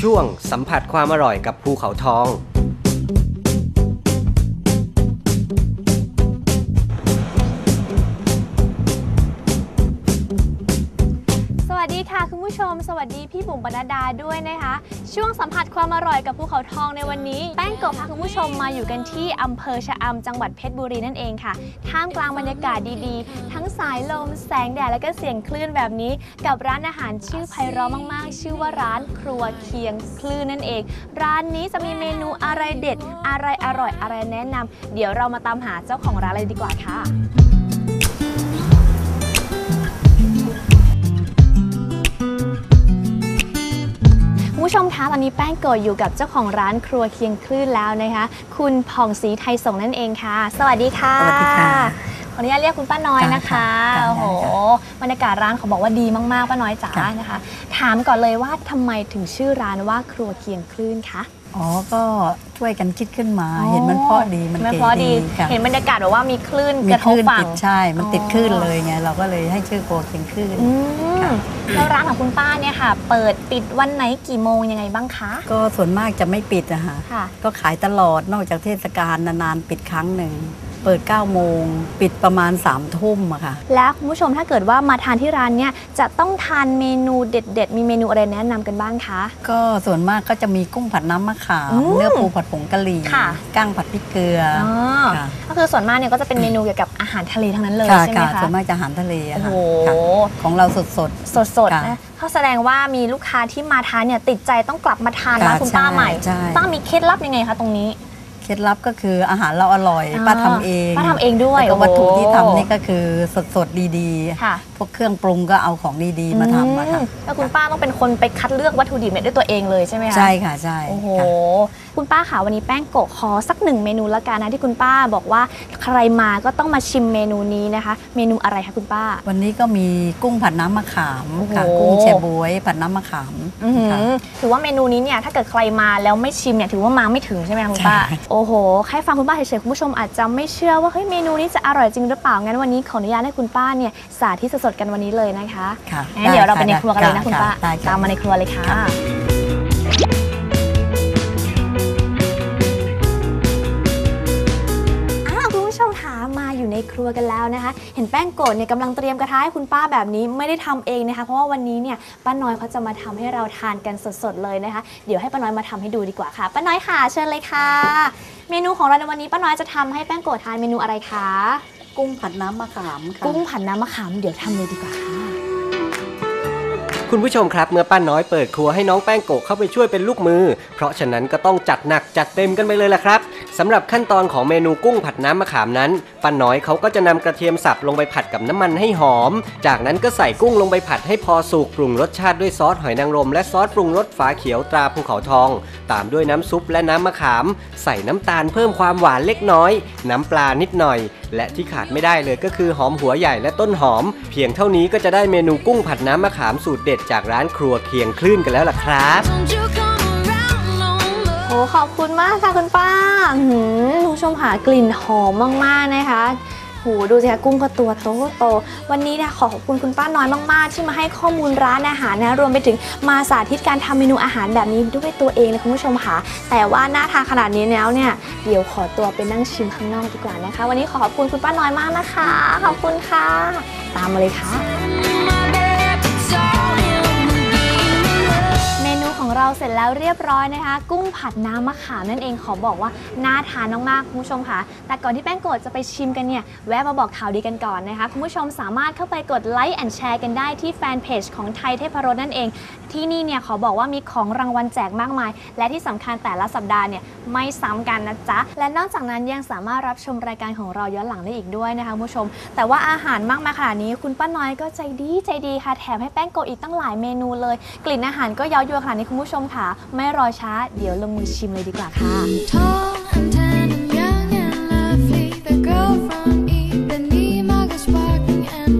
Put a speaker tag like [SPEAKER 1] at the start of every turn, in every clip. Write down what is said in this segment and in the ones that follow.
[SPEAKER 1] ช่วงสัมผัสความอร่อยกับภูเขาทอง
[SPEAKER 2] สวัสดีค่ะคุณผู้ชม สวัสดีพี่บุ๋มปนัดดาด้วยนะคะ ช่วงสัมผัสความอร่อยกับภูเขาทองในวันนี้ แป้งโกะพาคุณผู้ชมมาอยู่กันที่อำเภอชะอำจังหวัดเพชรบุรีนั่นเองค่ะ ท่ามกลางบรรยากาศดีๆ ทั้งสายลม แสงแดดและก็เสียงคลื่นแบบนี้ กับร้านอาหารชื่อไพเราะมากๆ ชื่อว่าร้านครัวเคียงคลื่นนั่นเอง ร้านนี้จะมีเมนูอะไรเด็ด อะไรอร่อยอะไรแนะนำเดี๋ยวเรามาตามหาเจ้าของร้านเลยดีกว่าค่ะ ผู้ชมคะตอนนี้แป้งโกะอยู่กับเจ้าของร้านครัวเคียงคลื่นแล้วนะคะ คุณผ่องศรีไทยส่งนั่นเองค่ะ สวัสดีค่ะ
[SPEAKER 3] สวัสดีค่ะ
[SPEAKER 2] ขออนุญาตเรียกคุณป้าน้อยนะคะ
[SPEAKER 3] ค่ะค่ะ
[SPEAKER 2] โอ้โหบรรยากาศร้านเขาบอกว่าดีมากๆป้าน้อยจ๋า
[SPEAKER 3] ค่ะ
[SPEAKER 2] นะคะ ถามก่อนเลยว่าทำไมถึงชื่อร้านว่าครัวเคียงคลื่นคะ
[SPEAKER 3] อ๋อ ก็ช่วยกันคิดขึ้นมา เห็นมันเพราะดี มัน
[SPEAKER 2] มัน
[SPEAKER 3] เก๋
[SPEAKER 2] เพราะดี
[SPEAKER 3] ค่ะ
[SPEAKER 2] เห็นบรรยากาศแบบว่ามีคลื่น
[SPEAKER 3] มี
[SPEAKER 2] กระ
[SPEAKER 3] ค
[SPEAKER 2] ทบ
[SPEAKER 3] ลื่น
[SPEAKER 2] ฝั่
[SPEAKER 3] ติ
[SPEAKER 2] ง
[SPEAKER 3] ดใช่ มันติด
[SPEAKER 2] อ๋อ
[SPEAKER 3] คลื่นเลยไง เราก็เลยให้ชื่อโกเคียงคลื่น
[SPEAKER 2] อืม
[SPEAKER 3] ค่ะ
[SPEAKER 2] แล้วร้านของคุณป้าเนี่ยค่ะ เปิดปิดวันไหนกี่โมงยังไงบ้างคะ
[SPEAKER 3] ก็ส่วนมากจะไม่ปิดอะฮะ
[SPEAKER 2] ค่ะ
[SPEAKER 3] ก็ขายตลอด นอกจากเทศกาลนานๆปิดครั้งหนึ่งเปิด 9 โมง ปิดประมาณ 3 ทุ่มอะค่ะ
[SPEAKER 2] แล้วคุณผู้ชมถ้าเกิดว่ามาทานที่ร้านเนี่ยจะต้องทานเมนูเด็ด ๆ มีเมนูอะไรแนะนำกันบ้างคะ
[SPEAKER 3] ก็ส่วนมากก็จะมีกุ้งผัดน้ำมะขาม
[SPEAKER 2] อืม
[SPEAKER 3] เนื้อปูผัดผงกะหรี่
[SPEAKER 2] ค่ะ
[SPEAKER 3] กั้งผัดพริกเกลือ
[SPEAKER 2] อ๋อ
[SPEAKER 3] ค่ะ
[SPEAKER 2] ก็คือส่วนมากเนี่ยก็จะเป็นเมนูเกี่ยวกับอาหารทะเลทั้งนั้นเลย
[SPEAKER 3] ค่ะ
[SPEAKER 2] ใช่ไหม
[SPEAKER 3] ค่ะ
[SPEAKER 2] คะ
[SPEAKER 3] ส่วนมากจะอาหารทะเลอะ
[SPEAKER 2] โอ้
[SPEAKER 3] ค่ะ
[SPEAKER 2] โห
[SPEAKER 3] ค่ะของเราสด
[SPEAKER 2] สดๆ
[SPEAKER 3] ค่ะ
[SPEAKER 2] นะเขาแสดงว่ามีลูกค้าที่มาทานเนี่ยติดใจต้องกลับมาทานร้าน
[SPEAKER 3] ค่ะ
[SPEAKER 2] คุณป้าใหม่
[SPEAKER 3] ใช่ใช่
[SPEAKER 2] ป้ามีเคล็ดลับยังไงคะตรงนี้
[SPEAKER 3] เคล็ดลับก็คืออาหารเราอร่อยป้าทำเอง
[SPEAKER 2] ป้าทำเองด้วย
[SPEAKER 3] แล้วก็วัตถุที่ทำ
[SPEAKER 2] โอ้
[SPEAKER 3] นี่ก็คือสดๆดี
[SPEAKER 2] ค่ะ
[SPEAKER 3] ๆพวกเครื่องปรุงก็เอาของดีๆมาทำมา
[SPEAKER 2] อื
[SPEAKER 3] ค่ะ
[SPEAKER 2] แล้วคุณป้าต้องเป็นคนไปคัดเลือกวัตถุดิบเนี่ยด้วยตัวเองเลยใช่ไหมคะ
[SPEAKER 3] ใช่ค่ะใช่
[SPEAKER 2] โอ้โห
[SPEAKER 3] ค่ะ
[SPEAKER 2] คุณป้าค่ะวันนี้แป้งโกะขอสักหนึ่งเมนูละกันนะที่คุณป้าบอกว่าใครมาก็ต้องมาชิมเมนูนี้นะคะ เมนูอะไรคะคุณป้า
[SPEAKER 3] วันนี้ก็มีกุ้งผัดน้ำมะขามค่ะ
[SPEAKER 2] โอ้โห
[SPEAKER 3] กุ้งแชบวยผัดน้ำมะขาม
[SPEAKER 2] อื้อหือ
[SPEAKER 3] ค่ะ
[SPEAKER 2] ถือว่าเมนูนี้เนี่ยถ้าเกิดใครมาแล้วไม่ชิมเนี่ยถือว่ามาไม่ถึงใช่ไหมคะคุณป้า
[SPEAKER 3] ใช่
[SPEAKER 2] โอ้โหแค่ฟังคุณป้าเฉยๆคุณผู้ชมอาจจะไม่เชื่อว่าเฮ้ยเมนูนี้จะอร่อยจริงหรือเปล่างั้นวันนี้ขออนุญาตให้คุณป้าเนี่ยสาธิตสดๆกันวันนี้เลยนะคะ
[SPEAKER 3] ค่ะ
[SPEAKER 2] งั้นเดี๋ยวเราไปในครัวกันเลยนะะคุณป้า
[SPEAKER 3] ได้ค่ะ
[SPEAKER 2] ตามมาในครัวเลยค่ะ
[SPEAKER 3] ค่ะ
[SPEAKER 2] นแล้วนะคะ เห็นแป้งโกดเนี่ยกำลังเตรียมกระทะให้คุณป้าแบบนี้ไม่ได้ทำเองนะคะ เพราะว่าวันนี้เนี่ยป้าน้อยเขาจะมาทำให้เราทานกันสดๆเลยนะคะ เดี๋ยวให้ป้าน้อยมาทำให้ดูดีกว่าค่ะป้าน้อยค่ะเชิญเลยค่ะ เมนูของเราในวันนี้ป้าน้อยจะทำให้แป้งโกดทานเมนูอะไรคะ
[SPEAKER 3] กุ้งผัดน้ำมะขามค่ะ
[SPEAKER 2] กุ้งผัดน้ำมะขามเดี๋ยวทำเลยดีกว่าค่ะ
[SPEAKER 1] คุณผู้ชมครับเมื่อป้าน้อยเปิดครัวให้น้องแป้งโกะเข้าไปช่วยเป็นลูกมือ เพราะฉะนั้นก็ต้องจัดหนักจัดเต็มกันไปเลยล่ะครับ สำหรับขั้นตอนของเมนูกุ้งผัดน้ำมะขามนั้นป้าน้อยเขาก็จะนำกระเทียมสับลงไปผัดกับน้ำมันให้หอม จากนั้นก็ใส่กุ้งลงไปผัดให้พอสุกปรุงรสชาติด้วยซอสหอยนางรมและซอสปรุงรสฝาเขียวตราภูเขาทอง ตามด้วยน้ำซุปและน้ำมะขาม ใส่น้ำตาลเพิ่มความหวานเล็กน้อย น้ำปลานิดหน่อย และที่ขาดไม่ได้เลยก็คือหอมหัวใหญ่และต้นหอม เพียงเท่านี้ก็จะได้เมนูกุ้งผัดน้ำมะขามสูตรเด็ดจากร้านครัวเคียงคลื่นกันแล้วล่ะครับ
[SPEAKER 2] ขอบคุณมากค่ะคุณป้าหืมผู้ชมหากลิ่นหอมมากๆนะคะหูดูสิคะกุ้งก็ตัวโตโต วันนี้นี่ยขอขอบคุณคุณป้าน้อยมากๆ ที่มาให้ข้อมูลร้านอาหารนะรวมไปถึงมาสาธิตการทำเมนูอาหารแบบนี้ด้วยตัวเองเลยคุณผู้ชมค่ะ แต่ว่าหน่าทานขนาดนี้แล้วเนี่ยเดี๋ยวขอตัวไปนั่งชิมข้างนอกดีกว่านะคะ วันนี้ขอขอบคุณคุณป้าน้อยมากนะคะ ขอบคุณค่ะ ตามมาเลยค่ะ ของเราเสร็จแล้วเรียบร้อยนะคะ กุ้งผัดน้ำมะขามนั่นเองขอบอกว่าน่าทานมากๆคุณผู้ชมค่ะแต่ก่อนที่แป้งโกดจะไปชิมกันเนี่ยแวะมาบอกข่าวดีกันก่อนนะคะคุณผู้ชมสามารถเข้าไปกดไลค์แอนแชร์กันได้ที่แฟนเพจของไทยเทพรสนั่นเอง ที่นี่เนี่ยขอบอกว่ามีของรางวัลแจกมากมาย และที่สำคัญแต่ละสัปดาห์เนี่ยไม่ซ้ำกันนะจ๊ะและนอกจากนั้นยังสามารถรับชมรายการของเราย้อนหลังได้อีกด้วยนะคะคุณผู้ชม แต่ว่าอาหารมากมายขนาดนี้ คุณป้าน้อยก็ใจดีใจดีค่ะแถมให้แป้งโกะอีกตั้งหลายเมนูเลย กลิ่นอาหารก็เย้ายวนขนาดนี้คุณผู้ชมค่ะ ไม่รอช้า เดี๋ยวลงมือชิมเลยดีกว่าค่ะ
[SPEAKER 4] Tall and tan and young and lovely. The girl from Ipanema goes walking, and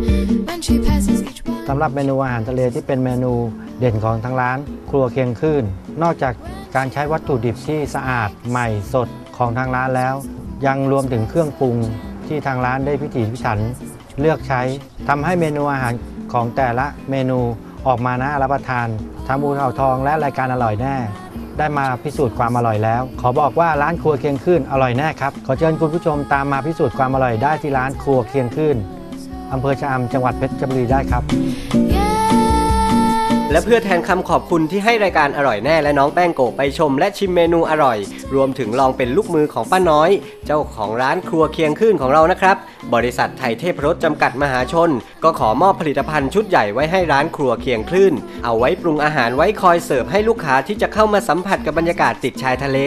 [SPEAKER 4] when she passes each one.
[SPEAKER 5] สำหรับเมนูอาหารทะเลที่เป็นเมนูเด่นของทางร้าน ครัวเคียงคืนนอกจากการใช้วัตถุดิบที่สะอาดใหม่สดของทางร้านแล้ว ยังรวมถึงเครื่องปรุงที่ทางร้านได้พิถีพิถันเลือกใช้ทำให้เมนูอาหารของแต่ละเมนู ออกมานะรับประทานทางบูเขาทองและรายการอร่อยแน่ ได้มาพิสูจน์ความอร่อยแล้ว ขอบอกว่าร้านครัวเคียงขึ้นอร่อยแน่ครับขอเชิญคุณผู้ชมตามมาพิสูจน์ความอร่อยได้ที่ร้านครัวเคียงขึ้นอำเภอชะอำจังหวัดเพชรบุรีได้ครับ
[SPEAKER 1] และเพื่อแทนคำขอบคุณที่ให้รายการอร่อยแน่และน้องแป้งโกะไปชม และชิมเมนูอร่อย รวมถึงลองเป็นลูกมือของป้าน้อย เจ้าของร้านครัวเคียงขึ้นของเรานะครับ บริษัทไทยเทพรสจำกัดมหาชน ก็ขอมอบผลิตภัณฑ์ชุดใหญ่ไว้ให้ร้านครัวเคียงคลื่น เอาไว้ปรุงอาหารไว้คอยเสิร์ฟให้ลูกค้าที่จะเข้ามาสัมผัสกับบรรยากาศติดชายทะเล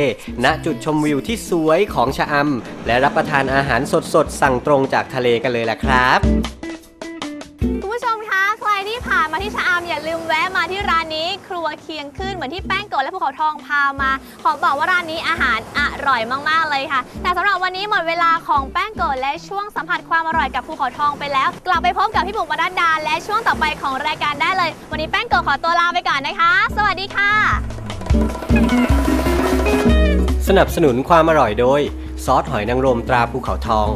[SPEAKER 1] ณจุดชมวิวที่สวยของชะอำและรับประทานอาหารสดๆสั่งตรงจากทะเลกันเลยแหละครับ
[SPEAKER 2] ใครที่ผ่านมาที่ชะอำอย่าลืมแวะมาที่ร้านนี้ ครัวเคียงขึ้นเหมือนที่แป้งโกะและภูเขาทองพามา ขอบอกว่าร้านนี้อาหารอร่อยมากๆเลยค่ะ แต่สำหรับวันนี้หมดเวลาของแป้งโกะและช่วงสัมผัสความอร่อยกับภูเขาทองไปแล้ว กลับไปพบกับพี่บุ๋มปนัดดา และช่วงต่อไปของรายการได้เลย วันนี้แป้งโกะขอตัวลาไปก่อนนะคะ สวัสดีค่ะ
[SPEAKER 1] สนับสนุนความอร่อยโดย ซอสหอยนางรมตราภูเขาทอง